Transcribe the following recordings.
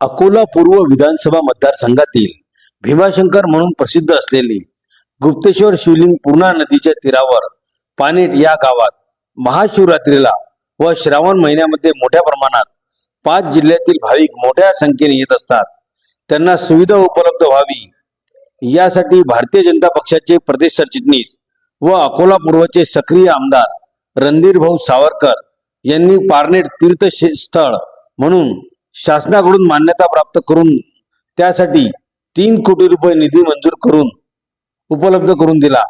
अकोला पूर्व विधानसभा मतदारसंघातील भीमाशंकर म्हणून प्रसिद्ध असलेली गुप्तेश्वर शिवलिंग पूर्णा नदीच्या तीरावर पानेट या गावात महाशिवरात्रीला व श्रावण महिन्यामध्ये मोठ्या प्रमाणात पाच जिल्ह्यातील भाविक मोठ्या संख्येने येत असतात. त्यांना सुविधा उपलब्ध व्हावी. यासाठी भारतीय जनता पक्षाचे प्रदेश सरचिटणीस व अकोला पूर्वचे सक्रिय आमदार रणधीर भाऊ सावरकर यांनी पारनेट तीर्थस्थळ म्हणून शासनाकडून मान्यता प्राप्त करून त्यासाठी तीन कोटी रुपये निधी मंजूर करून उपलब्ध करून दिला.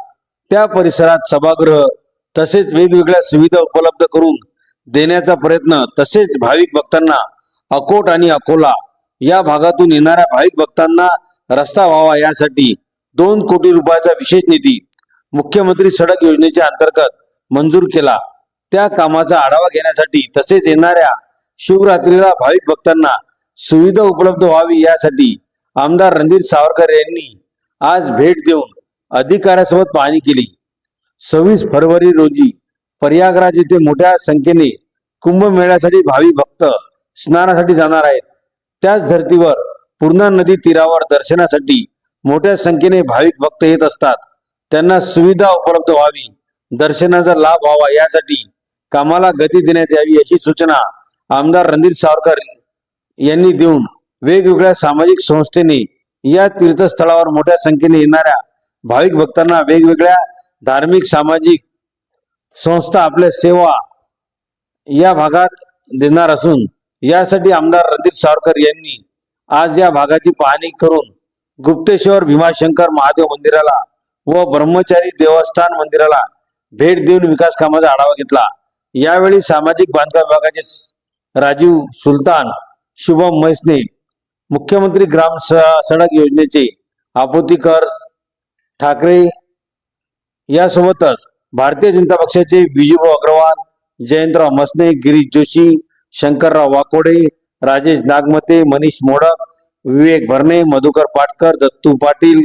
त्या परिसरात सभागृह तसेच वेगवेगळ्या सुविधा उपलब्ध करून देण्याचा प्रयत्न तसेच भाविक भक्तांना अकोट आणि अकोला या भागातून येणाऱ्या भाविक भक्तांना रस्ता व्हावा यासाठी दोन कोटी रुपयाचा विशेष निधी मुख्यमंत्री सडक योजनेच्या अंतर्गत मंजूर केला. त्या कामाचा आढावा घेण्यासाठी तसेच येणाऱ्या शिवरात्रीला भाविक भक्तांना सुविधा उपलब्ध व्हावी यासाठी आमदार रणधीर सावरकर यांनी आज भेट देऊन अधिकाऱ्यासोबत पाहणी केली. सव्वीस फरवरी रोजी प्रयागराज येथे मोठ्या संख्येने कुंभमेळ्यासाठी भाविक भक्त स्नानासाठी जाणार आहेत. त्याच धर्तीवर पूर्णा नदी तीरावर दर्शनासाठी मोठ्या संख्येने भाविक भक्त येत असतात. त्यांना सुविधा उपलब्ध व्हावी दर्शनाचा लाभ व्हावा यासाठी कामाला गती देण्यात यावी अशी सूचना आमदार रणधीर सावरकर यांनी देऊन वेगवेगळ्या सामाजिक संस्थेने या तीर्थस्थळावर मोठ्या संख्येने येणाऱ्या भाविक भक्तांना वेगवेगळ्या धार्मिक सामाजिक संस्था आपल्या सेवा या भागात देणार असून यासाठी आमदार रणधीर सावरकर यांनी आज या भागाची पाहणी करून गुप्तेश्वर भीमाशंकर महादेव मंदिराला व ब्रह्मचारी देवस्थान मंदिराला भेट देऊन विकास कामाचा आढावा घेतला. यावेळी सामाजिक बांधकाम विभागाचे राजीव सुलतान शुभम म्हैसने मुख्यमंत्री ग्राम स- सडक योजनेचे आपोतीकर ठाकरे यासोबतच भारतीय जनता पक्षाचे विजूभाऊ अग्रवाल जयंतराव मसने गिरीश जोशी शंकरराव वाकोडे राजेश नागमते मनीष मोडक विवेक भरणे मधुकर पाटकर दत्तू पाटील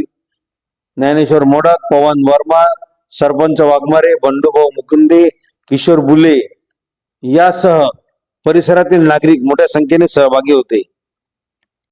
ज्ञानेश्वर मोडक पवन वर्मा सरपंच वाघमारे बंडूभाऊ मुकुंदे किशोर बुले यासह परिसरातील नागरिक मोठ्या संख्येने सहभागी होते.